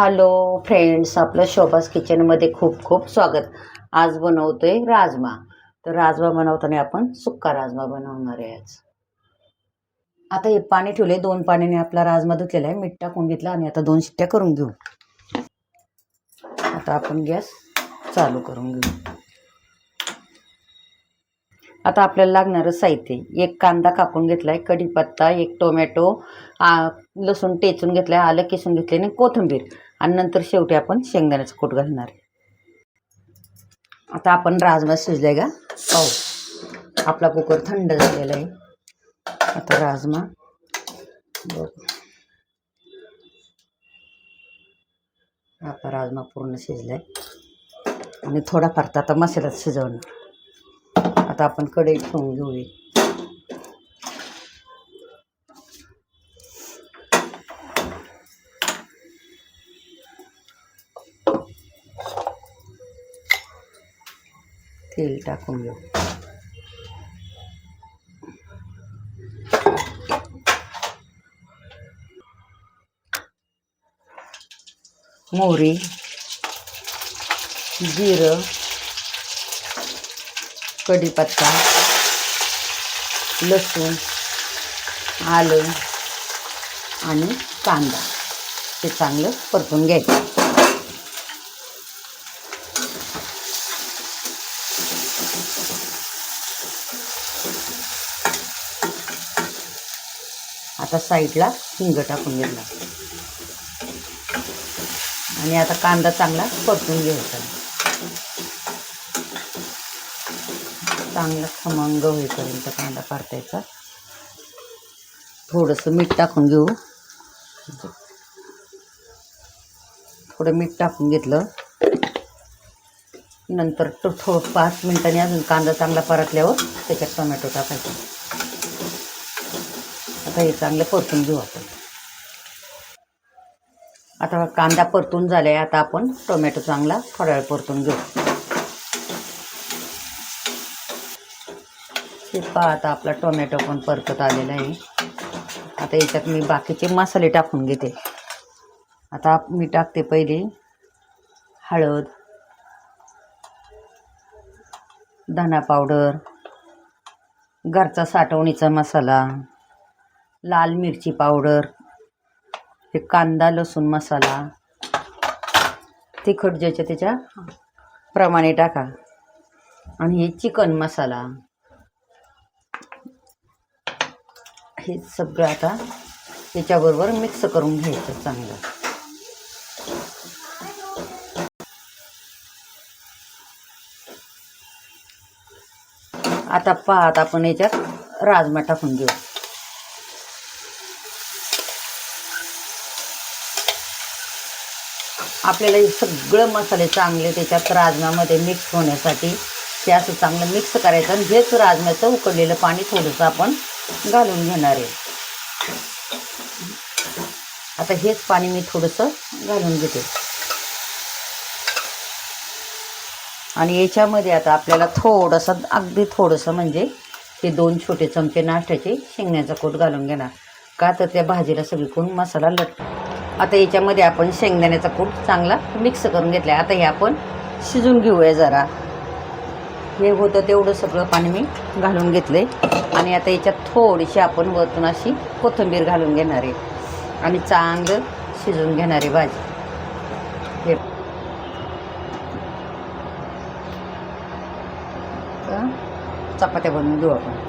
Hello friends आपलं शोभास किचनमध्ये खूप खूप स्वागत. आज बनवतोय राजमा. तर राजमा बनवताना आपण सुक्का राजमा बनवणार आहे आज. आता हे पाणी ठेवले दोन पाण्याने आपला राजमा धुतलेला आहे. मीठ टाकून घेतला आणि आता दोन शिट्ट्या करून घेऊ. आता आपण गॅस चालू करून घेऊ. आता आपल्याला लागणारं साहित्य. एक कांदा कापून घेतलाय कढीपत्ता एक टोमॅटो लसूण टेचून घेतलाय आलं किसून घेतले आणि कोथिंबीर. आणि नंतर शेवटी आपण शेंगदाण्याचं कूट घालणार आहे. आता आपण राजमा शिजलाय का? पाहू आपला कुकर थंड झालेला आहे. आता राजमा. आता राजमा पूर्ण शिजलाय. आणि थोडाफार तर आता मसाल्यात शिजवणार. आता आपण कढई ठेवून घेऊया. तेल टाकून घेऊ. मोहरी जिरं कढीपत्ता लसूण आलं आणि कांदा. ते चांगलं परतून घ्यायचं. आता साईडला हिंग टाकून घेतला. आणि आता कांदा चांगला परतून घ्यायचा. चांगला खमंग होईपर्यंत कांदा परतायचा. थोडंसं मीठ टाकून घेऊ. थोडं मीठ टाकून घेतलं. नंतर तो थोडं पाच मिनिटांनी अजून कांदा चांगला परतल्यावर त्याच्यात टोमॅटो टाकायचा. आता हे चांगलं परतून घेऊ आपण. आता कांदा परतून झालाय आता आपण टोमॅटो चांगला थोडा वेळ परतून घेऊ. हे पहा आता आपला टोमॅटो पण परतत आलेला आहे. आता याच्यात मी बाकीचे मसाले टाकून घेते. आता मी टाकते पहिले हळद धना पावडर घरचा साठवणीचा मसाला लाल मिरची पावडर हे कांदा लसूण मसाला तिखट ज्याच्या त्याच्या प्रमाणे टाका. आणि हे चिकन मसाला. हे सगळं आता याच्याबरोबर मिक्स करून घ्यायचं चांगलं. आता पाहत आपण याच्यात राजमा टाकून घेऊ आपल्याला हे सगळं मसाले चांगले त्याच्यात राजम्यामध्ये मिक्स होण्यासाठी ते असं चांगलं मिक्स करायचं आणि हेच राजम्याचं उकडलेलं पाणी थोडंसं आपण घालून घेणार आहे. आता हेच पाणी मी थोडंसं घालून घेते. आणि याच्यामध्ये आता आपल्याला थोडंसं अगदी थोडंसं म्हणजे ते दोन छोटे चमचे नाश्त्याचे शेंगण्याचा कोट घालून घेणार. का तर त्या भाजीला सगळीकडून मसाला लट आता याच्यामध्ये आपण शेंगदाण्याचा कूट चांगला मिक्स करून घेतला आता हे आपण शिजून घेऊया जरा. हे होतं तेवढं सगळं पाणी मी घालून घेतलं आहे आणि आता याच्यात थोडीशी आपण वरतून अशी कोथिंबीर घालून घेणार आहे. आणि चांगलं शिजून घेणार आहे भाजी. हे चपात्या बनवून घेऊ आपण.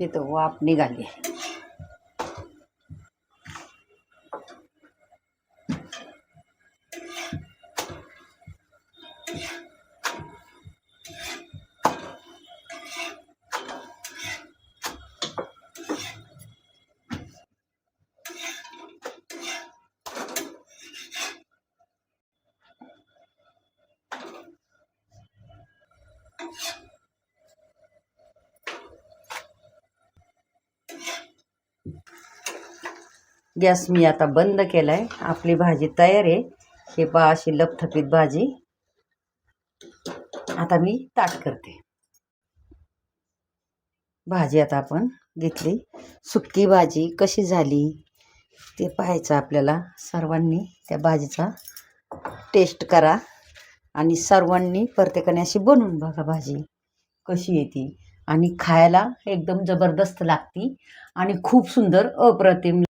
तिथं वाफ निघाली. गॅस मी आता बंद केलाय. आपली भाजी तयार आहे. हे पा अशी लपथपीत भाजी. आता मी ताट करते. भाजी आता आपण घेतली. सुक्की भाजी कशी झाली ते पाहायचं आपल्याला. सर्वांनी त्या भाजीचा टेस्ट करा. आणि सर्वांनी प्रत्येकाने अशी बनवून बघा भाजी कशी येते आणि खायला एकदम जबरदस्त लागती आणि खूप सुंदर अप्रतिम